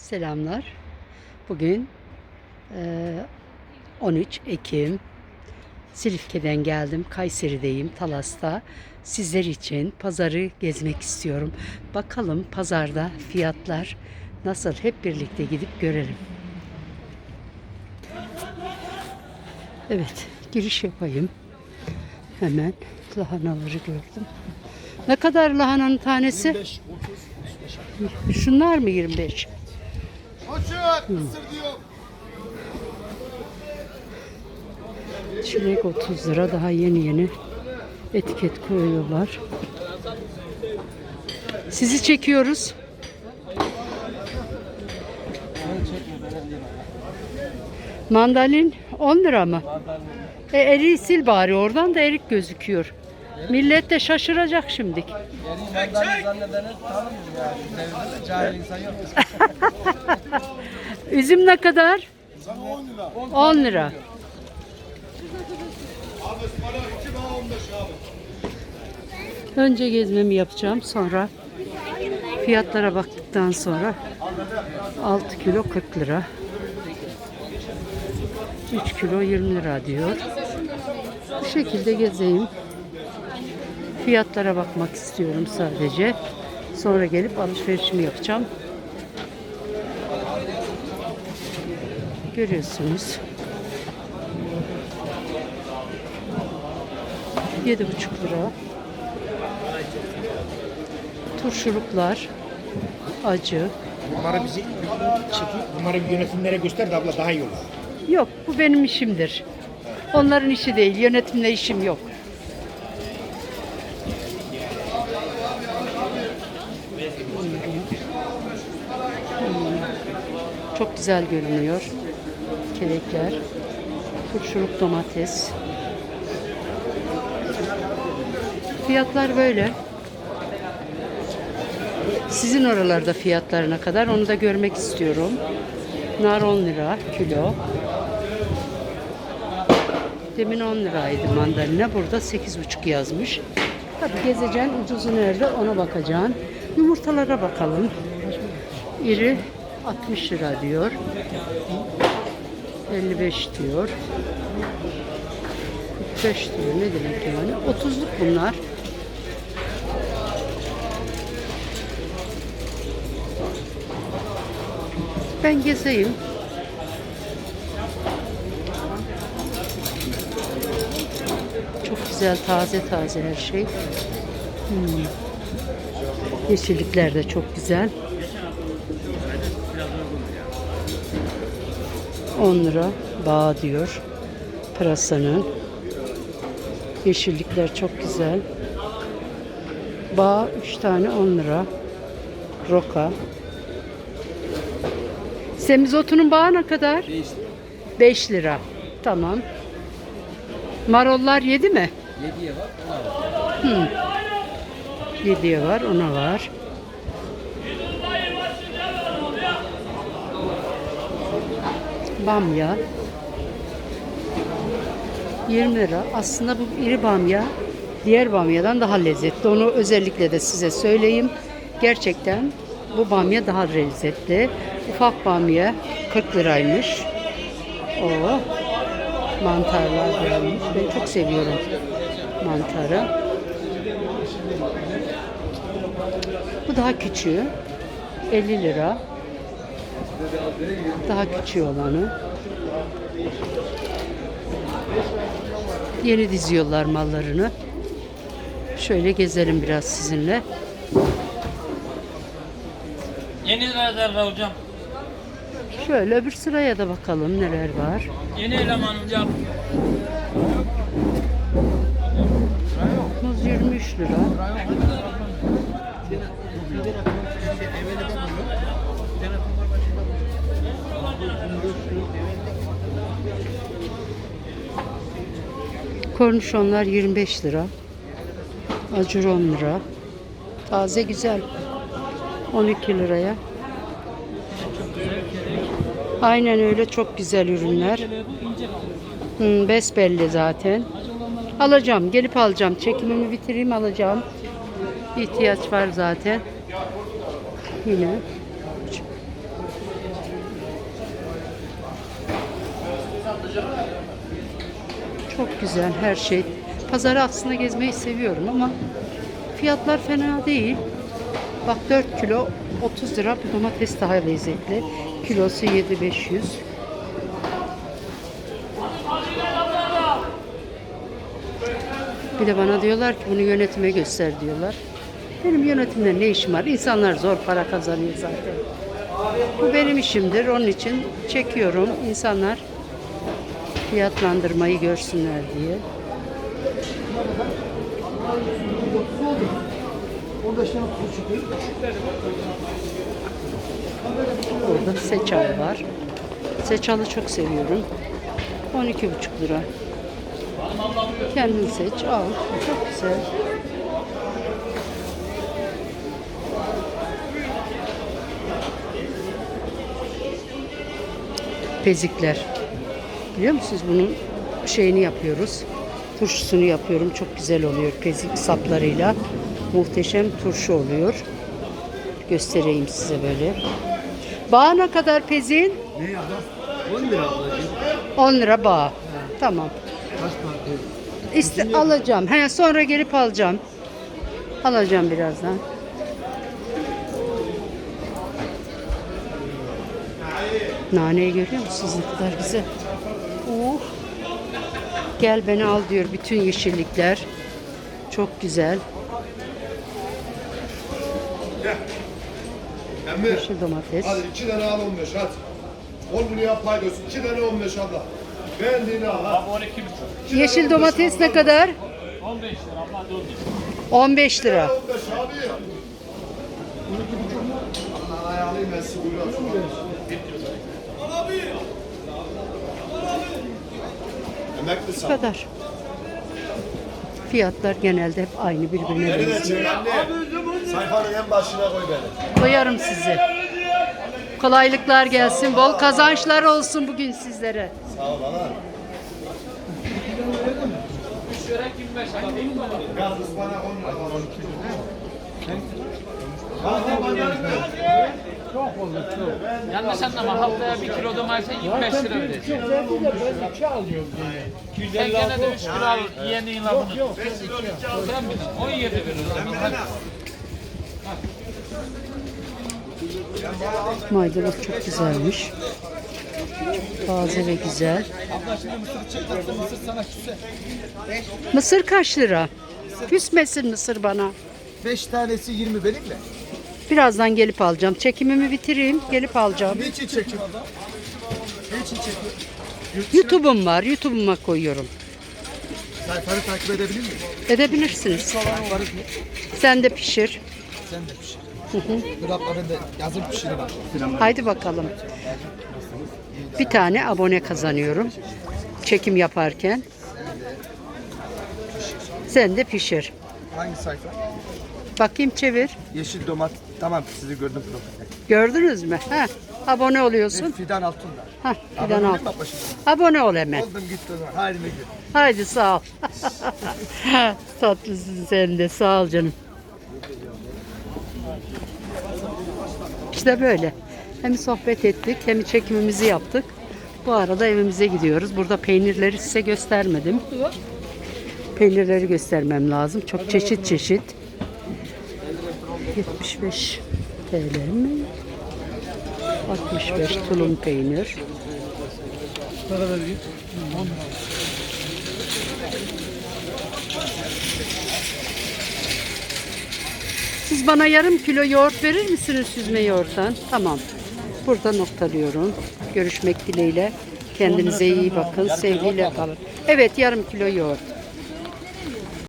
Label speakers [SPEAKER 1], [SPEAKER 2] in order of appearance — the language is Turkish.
[SPEAKER 1] Selamlar. Bugün eee, 13 Ekim. Silifke'den geldim. Kayseri'deyim, Talas'ta. Sizler için pazarı gezmek istiyorum. Bakalım pazarda fiyatlar nasıl? Hep birlikte gidip görelim. Evet, giriş yapayım. Hemen lahanaları gördüm. Ne kadar lahananın tanesi?
[SPEAKER 2] 25, 30,
[SPEAKER 1] Şunlar mı 25? Çilek 30 lira daha yeni yeni etiket koyuyorlar. Sizi çekiyoruz. Mandalin 10 lira mı? E, eriği sil bari oradan da erik gözüküyor. Millet de şaşıracak şimdi. Üzüm ne kadar?
[SPEAKER 2] Sana 10 lira.
[SPEAKER 1] 10 lira.
[SPEAKER 2] Abi ıspanak 2 daha 15 abi.
[SPEAKER 1] Önce gezmemi yapacağım. Sonra fiyatlara baktıktan sonra 6 kilo 40 lira. 3 kilo 20 lira diyor. Bu şekilde gezeyim. Fiyatlara bakmak istiyorum sadece. Sonra gelip alışverişimi yapacağım. Görüyorsunuz. Yedi buçuk lira. Turşuluklar, acı.
[SPEAKER 3] Bunları bizi çekip bunları yönetimlere göster de abla daha iyi olur.
[SPEAKER 1] Yok, bu benim işimdir. Onların işi değil, yönetimle işim yok. Çok güzel görünüyor. Kelekler. Turşuluk domates. Fiyatlar böyle. Sizin oralarda fiyatlarına kadar onu da görmek istiyorum. Nar 10 lira kilo. Demin 10 liraydı mandalina. Burada 8,5 yazmış. Hadi gezeceksin. Ucuzu nerede ona bakacaksın. Yumurtalara bakalım. İri 60 lira diyor. 55 diyor. 45 diyor. Ne demek yani? 30'luk bunlar. Ben gezeyim. Çok güzel taze taze her şey. Hmm. Yeşillikler de çok güzel. 10 lira bağ diyor. Pırasanın. Yeşillikler çok güzel. Bağ 3 tane 10 lira. Roka. Semizotunun bağı ne kadar? 5 lira. Tamam. Marollar 7 mi?
[SPEAKER 4] 7'ye var, ona var.
[SPEAKER 1] 7'ye var, ona var. Bamya. 20 lira. Aslında bu iri bamya diğer bamyadan daha lezzetli. Onu özellikle de size söyleyeyim. Gerçekten bu bamya daha lezzetli. Ufak bamya 40 liraymış. O mantarlar gelmiş. Ben çok seviyorum mantarı. Bu daha küçüğü. 50 lira. Daha küçüğü olanı. Yeni diziyorlar mallarını. Şöyle gezelim biraz sizinle.
[SPEAKER 5] Yeni liralarla hocam.
[SPEAKER 1] Şöyle öbür sıraya da bakalım neler var.
[SPEAKER 5] Yeni eleman hocam.
[SPEAKER 1] Muz 23 lira. Kornişonlar 25 lira. Acur 10 lira. Taze güzel. 12 liraya. Aynen öyle çok güzel ürünler. Hmm, besbelli zaten. Alacağım. Gelip alacağım. Çekimimi bitireyim alacağım. İhtiyaç var zaten. Yine. Çok güzel her şey. Pazarı aslında gezmeyi seviyorum ama fiyatlar fena değil. Bak 4 kilo 30 lira bu domates daha lezzetli. Kilosu 7500. Bir de bana diyorlar ki bunu yönetime göster diyorlar. Benim yönetimde ne işim var? İnsanlar zor para kazanıyor zaten. Bu benim işimdir. Onun için çekiyorum. İnsanlar fiyatlandırmayı görsünler diye. Burada seçal var. Seçalı çok seviyorum. 12,5 lira. Kendin seç, al. Çok güzel. Pezikler. Biliyor musunuz bunun şeyini yapıyoruz. Turşusunu yapıyorum. Çok güzel oluyor pezik saplarıyla. Muhteşem turşu oluyor. Göstereyim size böyle. Bağ ne kadar pezin?
[SPEAKER 2] Ne abla? 10 lira ablacığım.
[SPEAKER 1] 10 lira bağ. Tamam.
[SPEAKER 2] Kaç parça?
[SPEAKER 1] İste, alacağım. He, sonra gelip alacağım. Alacağım birazdan. Naneyi görüyor musunuz ne kadar güzel. Gel beni al diyor bütün yeşillikler. Çok güzel.
[SPEAKER 2] Emmi.
[SPEAKER 1] Yeşil domates.
[SPEAKER 2] Hadi 2 tane al 15 hadi. 10 liraya paydos. 2 tane 15 abla. Beğendiğini al ha.
[SPEAKER 5] Abi 12 buçuk.
[SPEAKER 1] Yeşil domates ne kadar?
[SPEAKER 5] 15 lira abla 4 lira.
[SPEAKER 1] 15 lira.
[SPEAKER 2] 15 abi. Allah ayağını ben sizi buyuruyorum.
[SPEAKER 1] Bu kadar. Fiyatlar genelde hep aynı birbirine benziyor.
[SPEAKER 2] Sayfanın en başına koy beni.
[SPEAKER 1] Koyarım sizi. Kolaylıklar gelsin, bol kazançlar olsun bugün sizlere.
[SPEAKER 2] Sağ ol ana.
[SPEAKER 5] Çörek 25 lira değil mi?
[SPEAKER 2] Gaz ıspanak 10 lira falan.
[SPEAKER 5] Yanlış anlama haftaya 1 kilo domates 25 lira ödeyeceksin. Sen gene de 3 kilo al yeğenin lafını. Sen bilin 17 ver o zaman. Hadi.
[SPEAKER 1] Maydanoz çok güzelmiş. Çok taze ve güzel. Mısır kaç lira? Küsmesin mısır bana.
[SPEAKER 6] 5 tanesi 20 benim mi?
[SPEAKER 1] Birazdan gelip alacağım. Çekimimi bitireyim, gelip alacağım.
[SPEAKER 6] Niçin çekiyor? Niçin çekiyor?
[SPEAKER 1] YouTube'um var, YouTube'uma koyuyorum.
[SPEAKER 6] Sayfanı takip edebilir miyim?
[SPEAKER 1] Edebilirsiniz. Sen de pişir.
[SPEAKER 6] Sen de pişir. Dur abla ben de yazın.
[SPEAKER 1] Haydi bakalım. Bir tane abone kazanıyorum. Çekim yaparken. Sen de pişir.
[SPEAKER 6] Hangi sayfa?
[SPEAKER 1] Bakayım çevir.
[SPEAKER 6] Yeşil domat. Tamam sizi gördüm profilde.
[SPEAKER 1] Gördünüz mü? Heh, abone oluyorsun.
[SPEAKER 6] Fidan altında.
[SPEAKER 1] Heh,
[SPEAKER 6] Abone
[SPEAKER 1] fidan
[SPEAKER 6] olayım mı şimdi?
[SPEAKER 1] Abone ol hemen.
[SPEAKER 6] Oldum gitti o zaman. Haydi ne gün.
[SPEAKER 1] Haydi sağ ol. Tatlısın sen de. Sağ ol canım. İşte böyle. Hem sohbet ettik hem çekimimizi yaptık. Bu arada evimize gidiyoruz. Burada peynirleri size göstermedim. Peynirleri göstermem lazım. Çok çeşit çeşit. 75 TL mi? 65 tulum peynir. Siz bana yarım kilo yoğurt verir misiniz süzme yoğurttan? Tamam. Burada noktalıyorum. Görüşmek dileğiyle. Kendinize iyi bakın. Sevgiyle kalın. Evet yarım kilo yoğurt.